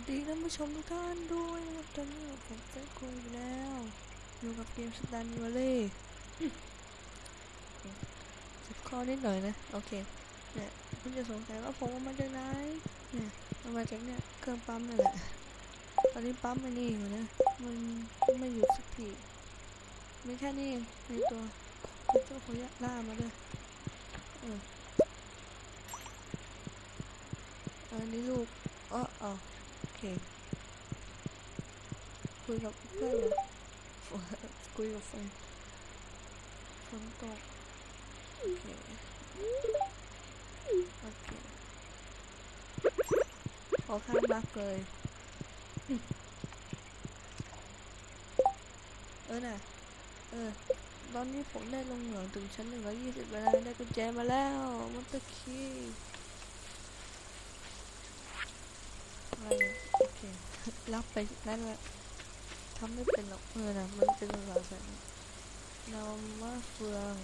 วัสดีท่านผู้ชมทุกท่านด้วยนะครับตอนนี้ผมจะคุยแล้วอยู่กับเกมสแตนวอลเล่จับข้อนิดหน่อยนะ โอเค เนี่ยคุณจะสงสัยว่าผมเอามาจากไหนเนี่ยเอามาจากเนี่ยเครื่องปั๊มนั่นแหละตอนนี้ปั๊มมันนี่อยู่นะมันไม่หยุดสักทีมีแค่นี้ในตัวในตัวขอยะล่ามาด้วยเอออันนี้ลูกอ๋ออ๋อโอ เคคุยกับเพื่อนเหรอฝนคุยกับแฟนฝนตกโอเคโอเคขอข้ามมากเลยเออน่ะเออตอนนี้ผมได้ลงเหลืองถึงชั้นหนึ่งร้อยยี่สิบแล้วนะได้กุญแจมาแล้วมันตะคีอะไรเนี่ยโอเค รับไปนั่นแหละทำไม่เป็นหรอกเออนะมันเป็นภาษาแบบนี้นำมาเฟือง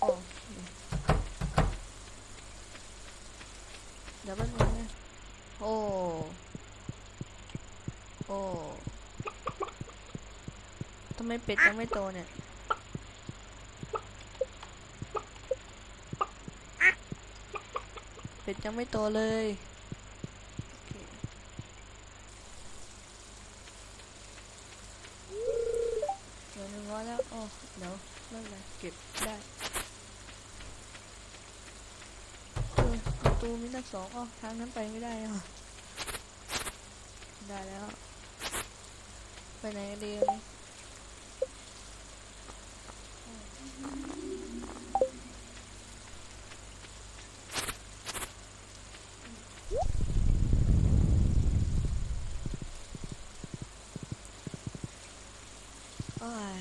โอเคเดี๋ยวแป๊บนึงนะโอ้โอ้ทำไมเป็ดยังไม่โตเนี่ยเป็ดยังไม่โตเลยโอเค เหลือหนึ่งร้อยแล้วอ๋อเดี๋ยวไม่เป็นไรเก็บได้เออประตูมีตั้งสองอ๋อทางนั้นไปไม่ได้อะได้แล้ว ไปไหนกันดีนนี้โอ้ย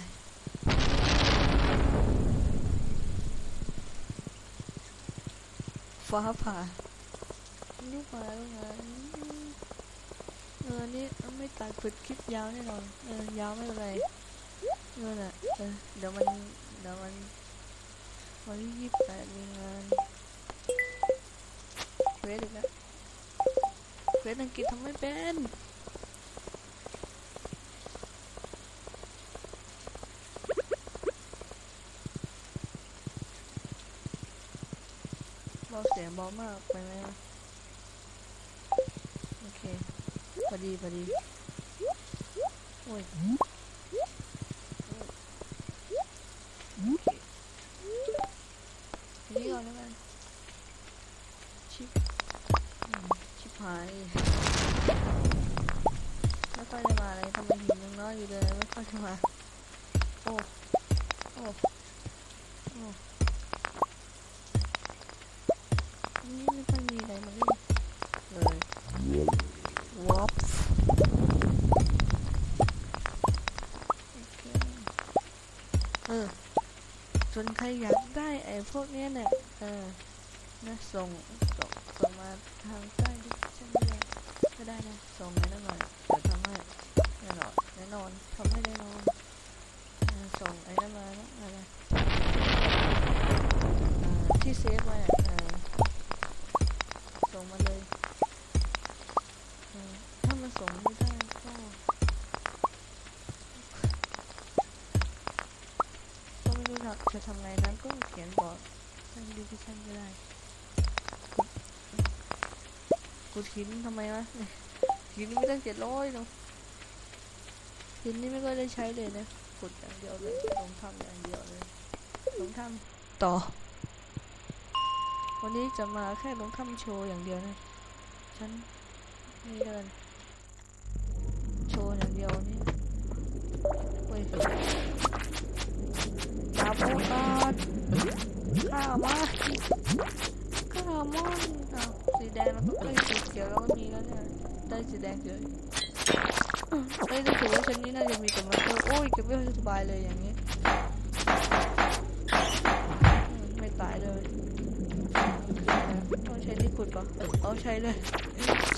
ฟ้าผ่า มาแล้วไงเออนี่ไม่ตัดปิดคลิปยาวแน่นอนเออยาวไม่เป็นไรเออน่ะเออเดี๋ยวมันเดี๋ยวมันวันที่ยี่สิบแปดมีงานเควสอีกแล้วเวสอังกฤษทำไม่เป็นเบาเสียงเบามากไปไหมวะโอเค พอดีพอ อยากได้ไอ้พวกเนี้ยเนี่ยเออนะส่งส่งส่งมาทางใต้ดิฉันไม่ได้ก็ได้นะส่งมาได้หน่อยเดี๋ยวทำให้แน่นอนแน่นอนทำให้แน่นอนส่งไอ้นั่นมานะอะไรที่เซฟไว้ส่งมาเลยถ้ามันส่ง ทางดิวิชั่นก็ได้กดกดหินทำไมวะเนี่ยหินนี่ไม่ตั้งเจ็ดร้อยเนาะหินนี่ไม่ก็ได้ใช้เลยนะกดอย่างเดียวเลยลงทำอย่างเดียวเลยลงทำต่อ วันนี้จะมาแค่ลงทำโชว์อย่างเดียวนะฉันนี่เดินโชว์อย่างเดียวนี่เฮ้ยามาข้ามอนอ้าวสีแดงแล้วก็เอ้ยสีเขียวแล้วก็มีแล้วเนี่ยได้สีแดงเฉยเอ้ยรู้สึกว่าชั้นนี้น่าจะมีแต่มาเตอโอ้ยเก็บไว้สบายเลยอย่างนี้ไม่ตายเลยต้องใช้ที่ขุดปะเอาใช้เลย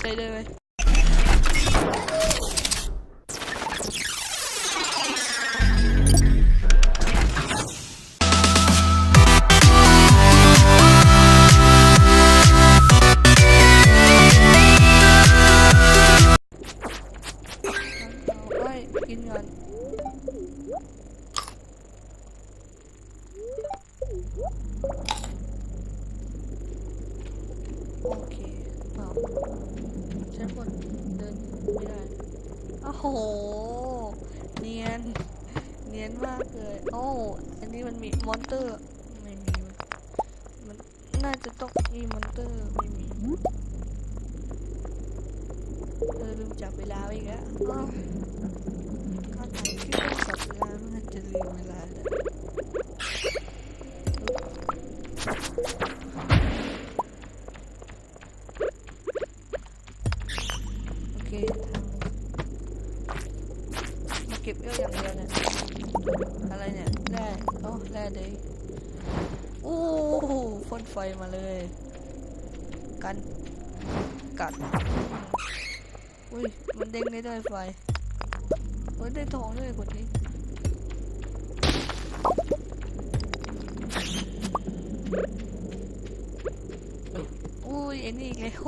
ใช้เลยไหม เวลาโอเคทำมาเก็บเอวอย่างเดียวเนี่ยอะไรเนี่ยแร่โอ้แร่เดยโอ้พ่นไฟมาเลย กันกัดอุ้ยมันเด้งได้ด้วยไฟเฮ้ยได้ทองด้วยคนนี้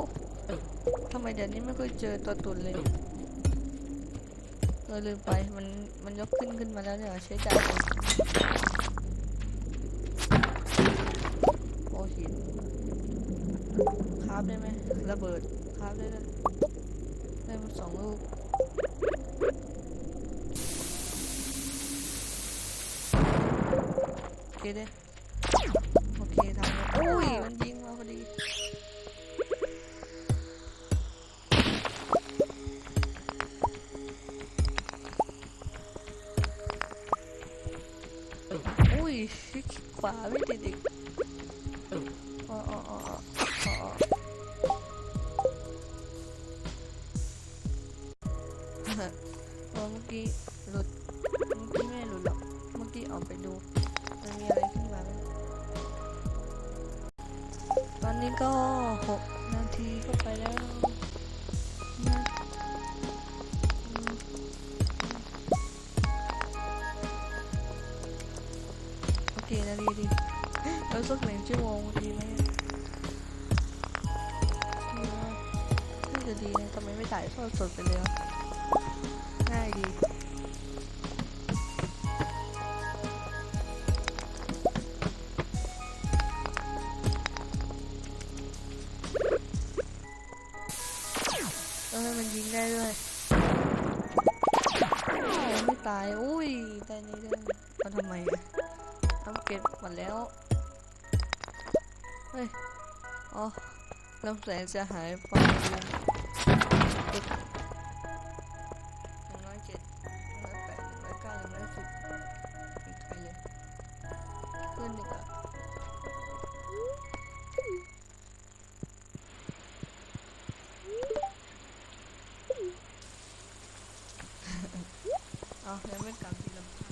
อ้นี่อีกแล้วทำไมเดี๋ยวนี้ไม่ค่อยเจอตัวตุ่นเลยเออลืมไปมันมันยกขึ้นขึ้นมาแล้วเนี่ยใช้จ่ายโอ้หินคราบได้ไหมระเบิดคราบได้ด้วได้มาสองลูกโอเคเด้ ขวาไม่ติดอีกอ๋ออ๋ออ๋ออ๋ออ๋อ จะดีนะทำไมไม่ถ่ายทอดสดไปเลยง่ายดีเออมันยิงได้ด้วยยังไม่ตาย อุ้ยตายนี้ได้มาทำไมอะอัปเกรดหมดแล้ว เฮ้ย อ๋อลำแสงจะหายไป ขึ้นดีกว่าเอายังไม่กลับทีละพัน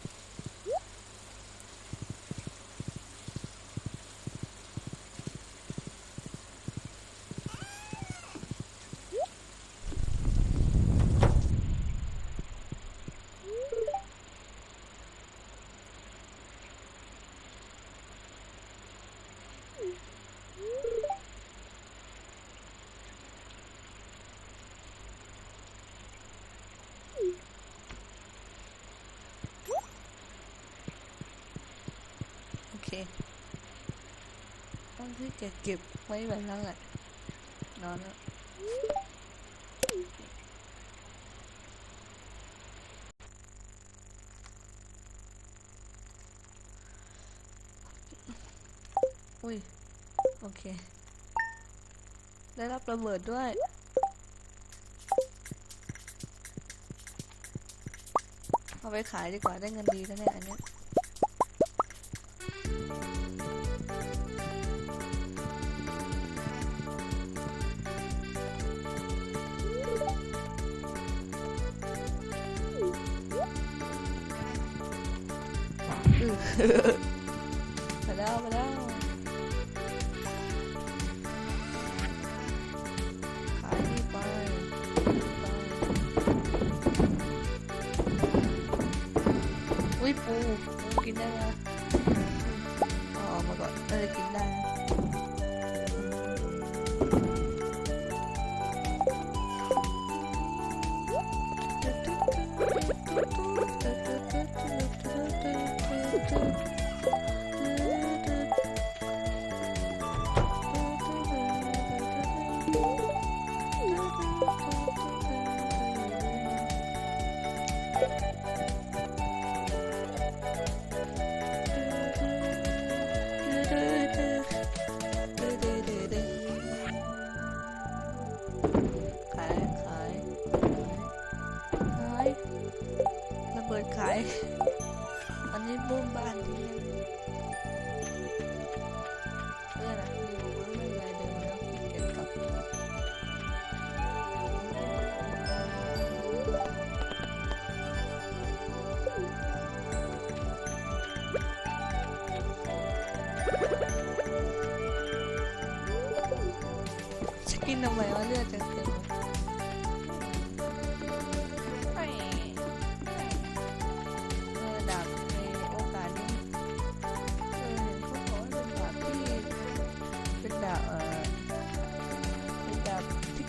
โอเค ต้องที่จะเก็บไว้แบบนั้นแหละนอนแล้วอุ้ย โอเค ได้รับระเบิดด้วยเอาไปขายดีกว่าได้เงินดีแล้วเนี่ยอันเนี้ ยอื้อไปแล้วไปแล้วขายนี่ไปอุ้ยปูปูกินได้ไหมอาอมาก่อนน่าจะกินได้ ขาย อันนี้บุ้มบ้านที่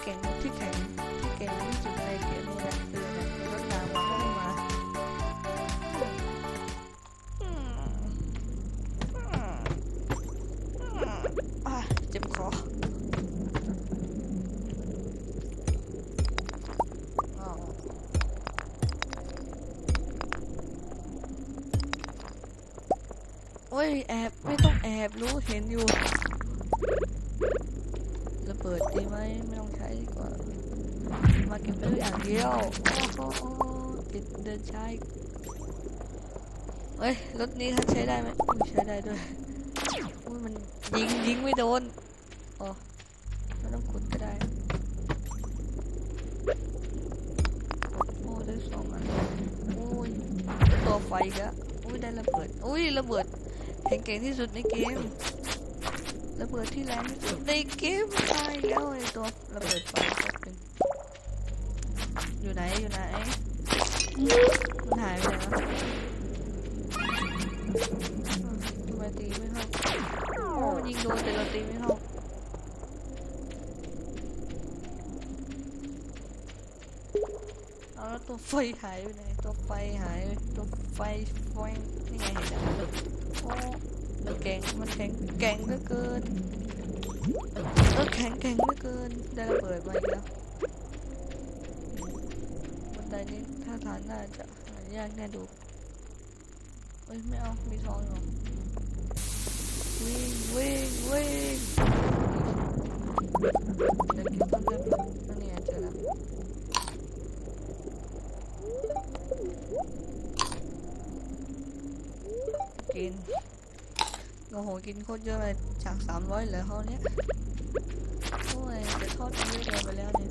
ก่งที่แข็งที่เก่งที่สุดในเกมนี้แหละเออเนี่ยมีรถน้ำมาให้มามอืมอืมอะเจ็บคอโอ้ยแอบ ไม่ต้องแอบรู้เห็นอยู่ ใช้เฮ้ย รถนี้เขาใช้ได้ไหมใช้ได้ด้วยอุ้ยมันยิงยิงไม่โดนอ๋อไม่ต้องขุดก็ได้โอ้ได้สองอันโอ้ยตัวไฟกแล้วอุ้ยได้ระเบิดอุ้ยระเบิดแข็งเก่งที่สุดในเกมระเบิดที่แรงที่สุดในเกมตายแล้วไอ้ตัวระเบิดไฟแป๊บนึงอยู่ไหนอยู่ไหน มันหายไปไหนวะอ้าวทำไมตีไม่เข้าโอ้มันยิงโดนแต่เราตีไม่เข้าเอาแล้วตัวไฟหายไปไหนตัวไฟหายตัวไฟไฟนี่ไงเห็นแล้วโอ้มันแข็งมันแข็งแกร่งเหลือเกินเออแข็งแกร่งเหลือเกินได้ระเบิดมาอีกแล้ว บันไดนี้ท่าทางน่าจะหายากแน่ดูเอ้ยไม่เอามีทองเหรอวิ่งวิ่งวิ่งเดี๋ยวเก็บต้นเลือดก่อนนั่นเนี่ยเจอแล้วกินโอ้โหกินโคตรเยอะเลยจากสามร้อยเหลือเท่านี้โอ้ยจะทอดเยอะเกินไปแล้วเนี่ย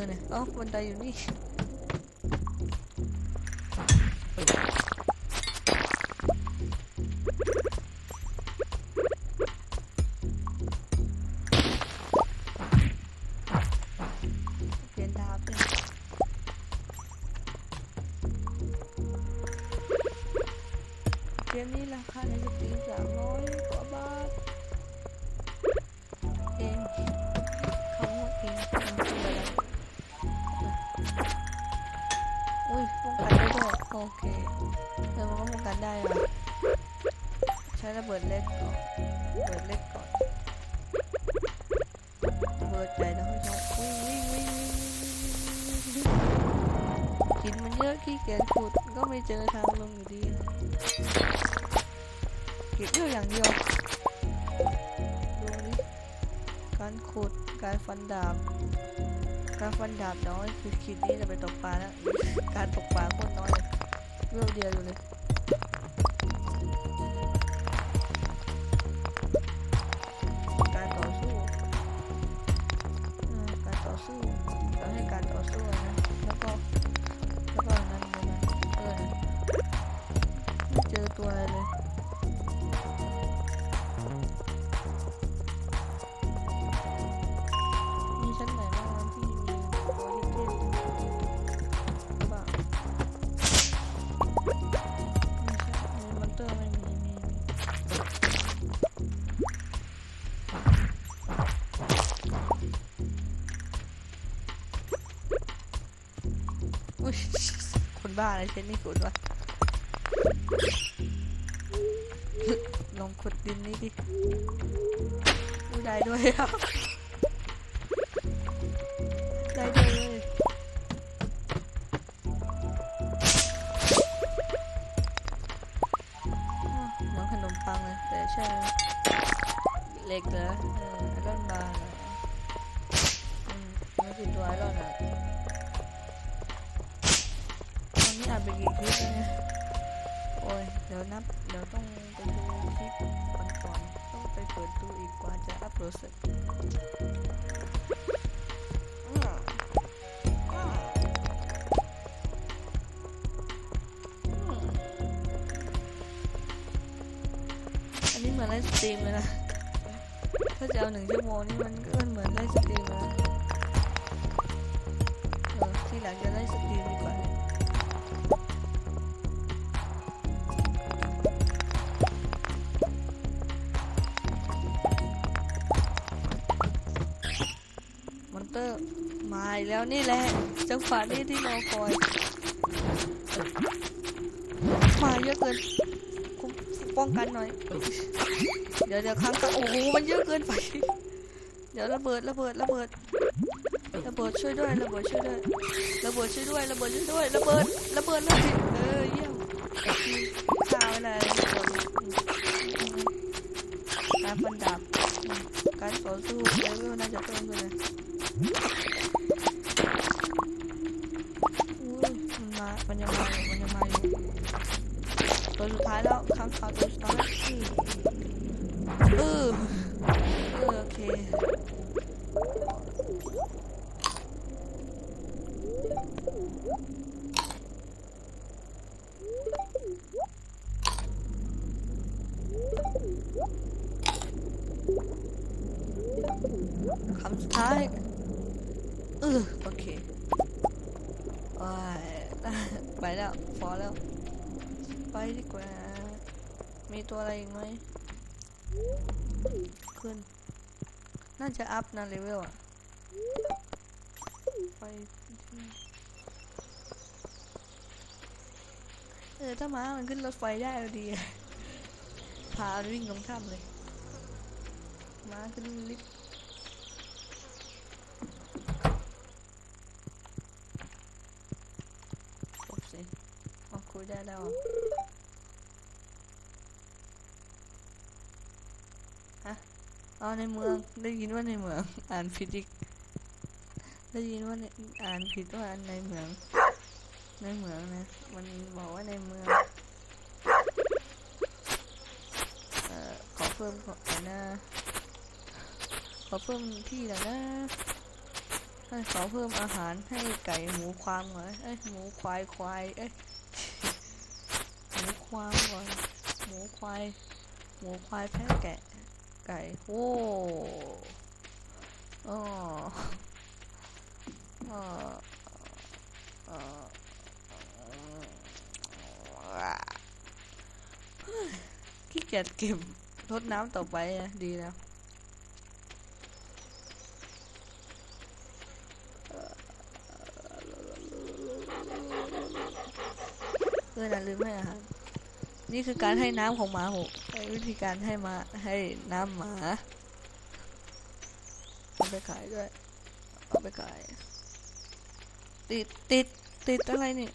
ออเนี่ยเอ้าบันไดอยู่นี่เปลี่ยนดาบเลยเกมนี้ราคาในสตรีมสามร้อยกว่าบาทเอง อุ้ยป้องกันได้ด้วยโอเคเดี๋ยวมันก็ป้องกันได้อะใช้ระเบิดเล็กก่อนระเบิดเล็กก่อนระเบิดใหญ่แล้วค่อยใช้วิ่งวิ่งวิ่งวิ่งวิ่งวิ่งวิ่งกินมันเยอะขี้เกียจขุดก็ไม่เจอทางลงอยู่ดีเก็บเดียวอย่างเดียวดูนี่การขุดการฟันดาบ การฟันดาบน้อยคือคิดนี้จะไปตกปลาแล้วการตกปลาโคตรน้อยเลยเรื่องเดียวอยู่เลย บ้าอะไรเช่นนี่คุณวะลองขุดดินนี่ดิดูได้ด้วยอะไไปกี่คลิปเนี่ยโอ้ยเดี๋ยวนับเดี๋ยวต้องไปดูคลิปก่อนๆต้องไปเปิดดูอีกกว่าจะอัพโหลดเสร็จอันนี้เหมือนไลฟ์สตรีมเลยนะ ถ้าจะเอาหนึ่งชั่วโมงนี่มันก็เหมือนไลฟ์สตรีมเลย เตอร์ มาอีกแล้วนี่แหละจังหวะนี้ที่รอคอย มาเยอะเกินคุ้มป้องกันหน่อย เดี๋ยวเดี๋ยวครั้งต่อโอ้โหมันเยอะเกินไป เดี๋ยวระเบิดระเบิดระเบิดระเบิดช่วยด้วยระเบิดช่วยด้วยระเบิดช่วยด้วยระเบิดช่วยด้วยระเบิดระเบิดเลยเออเยี่ยมฆ่าว้เลยทุกคนกา ลน่าจ ดีกว่า มีตัวอะไรอีกไหมขึ้น น่าจะอัพนะเลเวลอะไปที่เออถ้าม้ามันขึ้นรถไฟได้ดีพาวิ่งลงถ้ำเลย ม้าขึ้นลิฟต์จบสิเอาคุยได้แล้วอะฮะ เอในเมืองได้ยินว่าในเมือง อ่านผิดอีกได้ยินว่าอ่านผิดว่าในเมือง ในเมืองนะ มันบอกว่าในเมือง เอ่อขอเพิ่มขอหน่อยนะ ขอเพิ่มที่หน่อยนะให้ขอเพิ่มอาหารให้ไก่หมูควายหน่อเอ้ยหมูควายควายเอ้ยหมูควายก่อนหมูควายหมูควายแพะแกะ ไก่โอ้อ๋ออ๋ออ๋อขี้เกียจเก็บรดน้ำต่อไปอะดีแล้วเพื่อนนะลืมให้อาหารนี่คือการให้น้ำของหมาหก วิธีการให้มาให้น้ำหมาเอาไปขายด้วยเอาไปขาย ติดติดติดอะไรนี่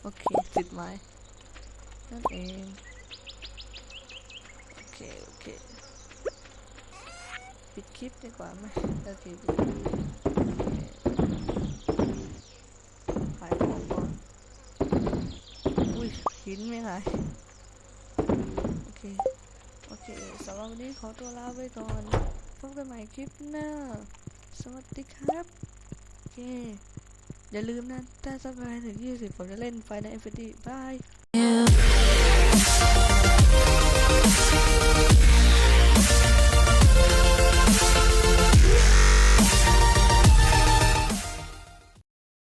โอเค ติดไม้นั่นเองโอเค โอเค ปิดคลิปดีกว่าไหมโอเคปิดคลิปโอเค ขายของก่อน อุ้ย หินไม่ขายโอเคโอเคสำหรับวันนี้ขอตัวลาไปก่อนพบกันใหม่คลิปหน้า สวัสดีครับโอเคอย่าลืมนะ ถ้าสักประมาณถึง20ผมจะเล่นไฟใน FD บาย